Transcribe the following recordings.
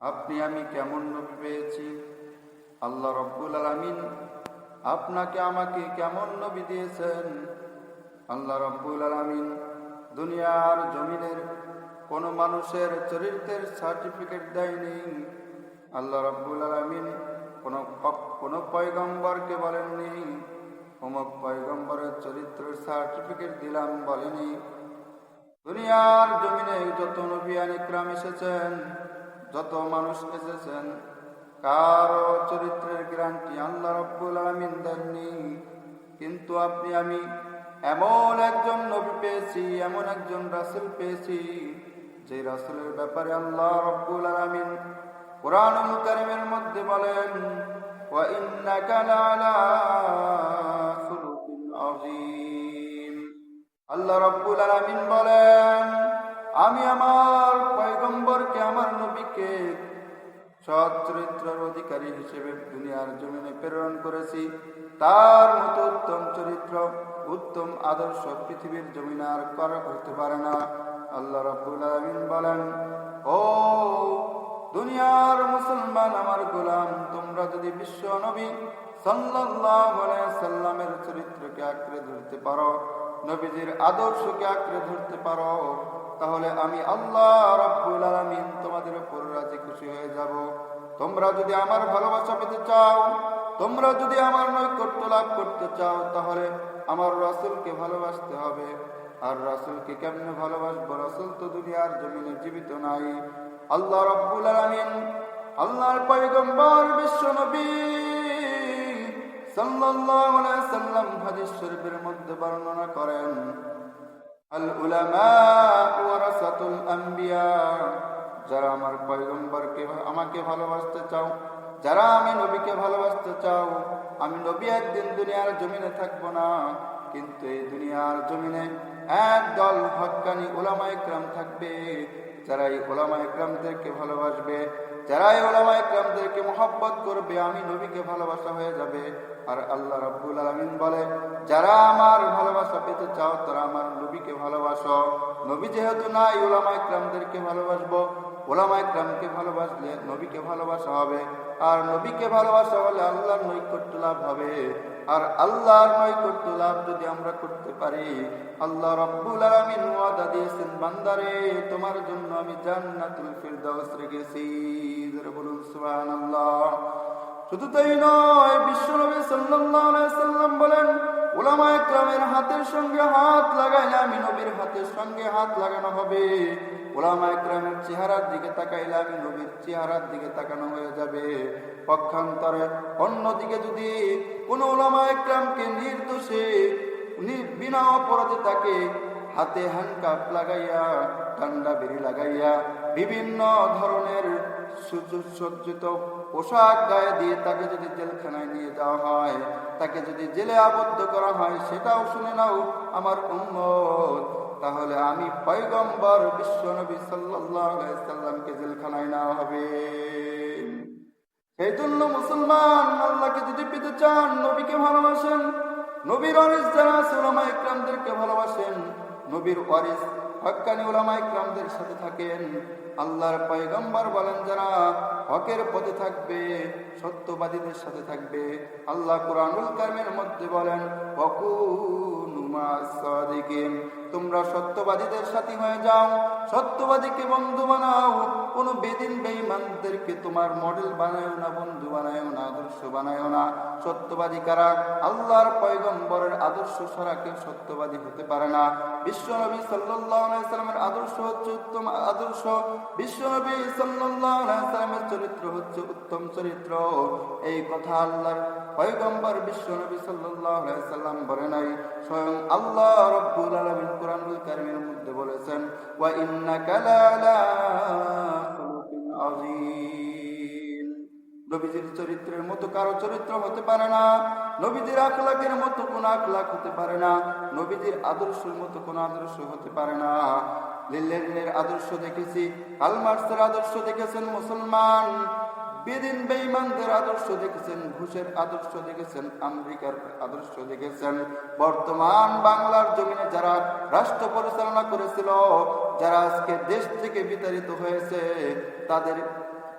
আপনি আমি কেমন নবী পেয়েছি? আল্লাহ রব্বুল আলমিন আপনাকে আমাকে কেমন নবী দিয়েছেন? আল্লাহ রব্বুল আলমিন দুনিয়ার জমিনের কোনো মানুষের চরিত্রের সার্টিফিকেট দেয়নি। আল্লাহ রব্বুল আলমিন কোনো কোনো পয়গম্বরকে বলেননি। অমুক পয়গম্বরের চরিত্রের সার্টিফিকেট দিলাম বলেনি। দুনিয়ার জমিনে যত নবিয়ান আনিক্রাম এসেছেন যত মানুষ এসেছেন, কারও চরিত্রের গ্রান্টি আল্লাহ রব্বুল আলমিন দেননি। কিন্তু আপনি, আমি এমন একজন নবী পেয়েছি, এমন একজন রাসুল পেয়েছি, যে রাসুলের ব্যাপারে আল্লাহ রব্বুল আলমিন কোরআনুল করিমের মধ্যে বলেন আল্লাহ রব্বুল আলমিন বলেন আমি আমার পয়গম্বরকে, আমার নবীকে সৎ চরিত্রের অধিকারী হিসেবে দুনিয়ার জমিনে প্রেরণ করেছি। তার মতো উত্তম চরিত্র, উত্তম আদর্শ পৃথিবীর জমিনে আর করা হতে পারে না। আল্লাহ রব্বুল আলামিন বলেন, ও দুনিয়ার মুসলমান, আমার গোলাম, তোমরা যদি বিশ্ব নবী সাল্লামের চরিত্রকে আঁকড়ে ধরতে পারো, নবীজির আদর্শকে আঁকড়ে ধরতে পারো তাহলে আমি আল্লাহ রব্বুল আলামিন তোমাদের উপর রাজি খুশি হয়ে যাব। তোমরা যদি আমার ভালোবাসা পেতে চাও, তোমরা যদি আমার নৈকট্য লাভ করতে চাও, তাহলে আমার রাসূলকে ভালোবাসতে হবে। আর রাসূলকে কেমনে ভালোবাসবো? রাসূল তো দুনিয়ার জমিনে জীবিত নাই। আল্লাহ রব্বুল আলামিন, আল্লাহর পয়গম্বর বিশ্ব নবী সাল্লাল্লাহু আলাইহি সাল্লাম হাদিস শরীফের মধ্যে বর্ণনা করেন যারা আমার পয়গম্বরকে আমাকে ভালোবাসতে চাও, যারা আমি নবীকে ভালোবাসতে চাও, আমি নবী একদিন দুনিয়ার জমিনে থাকব না, কিন্তু এই দুনিয়ার জমিনে এক দল হক্কানি ওলামা ইকরাম থাকবে, যারা এই ওলামা ইকরামদেরকে ভালোবাসবে। যারা এই ওলামা ইকরামদেরকে মোহাব্বত করবে, আমি নবীকে ভালোবাসা হয়ে যাবে। আর আল্লাহ রাব্বুল আলমিন বলে, যারা আমার ভালোবাসা পেতে চাও, তারা আমার নবীকে ভালোবাসো। নবী যেহেতু নাই, ওলামা ইকরামদেরকে ভালোবাসবো। ওলামা ইকরামকে ভালোবাসলে নবীকে ভালোবাসা হবে। আর নবীকে ভালোবাসা হলে আল্লাহর নৈকট্য লাভ হবে। আর আল্লাহর নৈকট্য লাভ যদি আমরা করতে পারি, আল্লাহ রব্বুল আলামিন ওয়াদা দিয়েছেন, বান্দারে, তোমার জন্য আমি জান্নাতুল ফিরদাউস রেখেছি। জোরে বলুন, সুবহানাল্লাহ। শুধু তাই নয় বিশ্বনবী সাল্লাল্লাহু আলাইহি সাল্লাম বলেন ওলামা একরামের হাতের সঙ্গে হাত লাগাইলে আমি নবীর হাতের সঙ্গে হাত লাগানো হবে। ওলামা একরামের চেহারার দিকে তাকাইলে আমি নবীর চেহারার দিকে তাকানো হয়ে যাবে। পক্ষান্তরে অন্যদিকে যদি কোনো ওলামা একরামকে নির্দোষে বিনা অপরাধে তাকে হাতে হ্যান্ডকাপ লাগাইয়া ঠান্ডা বেরি লাগাইয়া বিভিন্ন ধরনের সুসজ্জিত পোশাক গায়ে দিয়ে তাকে যদি জেলখানায় নিয়ে যাওয়া হয়, তাকে যদি জেলে আবদ্ধ করা হয়, সেটাও শুনে নাও আমার উম্মত। তাহলে আমি পয়গম্বর বিশ্বনবী সাল্লামকে জেলখানায় নেওয়া হবে। সেই জন্য মুসলমান আল্লাহকে যদি পেতে চান, নবীকে ভালোবাসেন, নবীর ওয়ারিস যারা আছে ইকরামদেরকে ভালোবাসেন নবীর ওয়ারিস হক্কানি ওলামা ইকরামদের সাথে থাকেন। আল্লাহর পয়গম্বর বলেন যারা হকের পথে থাকবে, সত্যবাদীদের সাথে থাকবে। আল্লাহ কোরআনুল কারিমের মধ্যে বলেন তোমরা সত্যবাদীদের সাথী হয়ে যাও। সত্যবাদীকে বন্ধু বানাও। কোন বেদিন বেঈমানদেরকে তোমার মডেল বানায়ও না, বন্ধু বানায়ও না, আদর্শ বানায়ও না। সত্যবাদী কারা? আল্লাহর পয়গম্বরের আদর্শ ছাড়া কেউ সত্যবাদী হতে পারে না। বিশ্বনবী সাল্লাল্লাহু আলাইহি সাল্লামের আদর্শ হচ্ছে উত্তম আদর্শ। বিশ্বনবী সাল্লাল্লাহু আলাইহি সাল্লামের চরিত্র হচ্ছে উত্তম চরিত্র। এই কথা আল্লাহর পয়গম্বর সাল্লাল্লাহু আলাইহি সাল্লাম বলে নাই। স্বয়ং আল্লাহ রব্বুল আলামিন কোরআনুল কারীমের মধ্যে বলেছেন, ওয়া লাআলা নবীজির চরিত্রের মতো কারও চরিত্র হতে পারে না। নবীজির আখলাকের মতো কোন আখলাক হতে পারে না। নবীজির আদর্শের মতো কোন আদর্শ হতে পারে না। আদর্শ দেখেছি, আলমার্সের আদর্শ দেখেছেন মুসলমান, বেদিন বেঈমানদের আদর্শ দেখেছেন, ঘুষের আদর্শ দেখেছেন, আমেরিকার আদর্শ দেখেছেন। বর্তমান বাংলার জমিনে যারা রাষ্ট্র পরিচালনা করেছিল, যারা আজকে দেশ থেকে বিতাড়িত হয়েছে, তাদের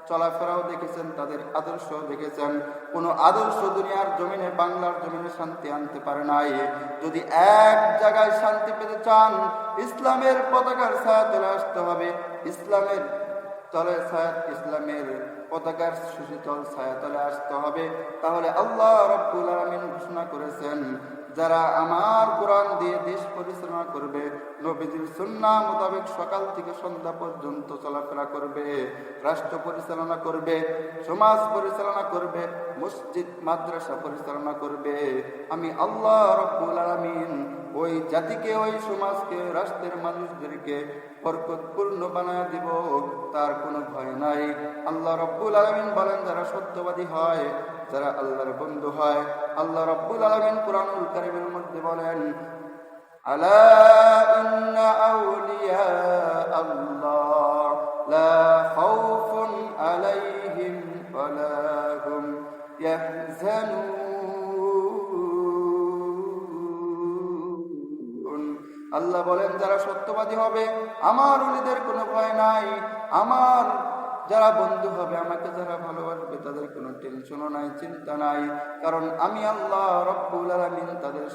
চলাফেরাও দেখেছেন, তাদের আদর্শ দেখেছেন। কোনো আদর্শ দুনিয়ার জমিনে, বাংলার জমিনে শান্তি আনতে পারে নাই। যদি এক জায়গায় শান্তি পেতে চান, ইসলামের পতাকার ছায়া চলে আসতে হবে। ইসলামের তলে ছায়া, ইসলামের পতাকার সুশীতল ছায়া তলে আসতে হবে। তাহলে আল্লাহ রব্বুল আলমিন ঘোষণা করেছেন যারা আমার কোরআন দিয়ে দেশ পরিচালনা করবে, নবীজির সুন্না মোতাবেক সকাল থেকে সন্ধ্যা পর্যন্ত চলাফেরা করবে, রাষ্ট্র পরিচালনা করবে, সমাজ পরিচালনা করবে, মসজিদ, মাদ্রাসা পরিচালনা করবে। আমি আল্লাহ রব্বুল আলমিন ওই জাতিকে, ওই সমাজকে, রাষ্ট্রের মানুষদেরকে বরকতপূর্ণ বানায় দিব, তার কোনো ভয় নাই। আল্লাহ রব্বুল আলমিন বলেন, যারা সত্যবাদী হয় যারা আল্লাহর বন্ধু হয়, আল্লাহ রব্বুল আলমিন কোরআনুল কারিমের মধ্যে বলেন আউলিয়া আল্লাহ আলাইহিম আল্লাহ বলেন, যারা সত্যবাদী হবে, আমার উলিদের কোনো ভয় নাই, আমার যারা বন্ধু হবে, আমাকে যারা ভালোবাসবে, তাদের কোনো টেনশনও নাই, চিন্তা নাই। কারণ আমি আল্লাহ রব্বুল আলমিন তাদের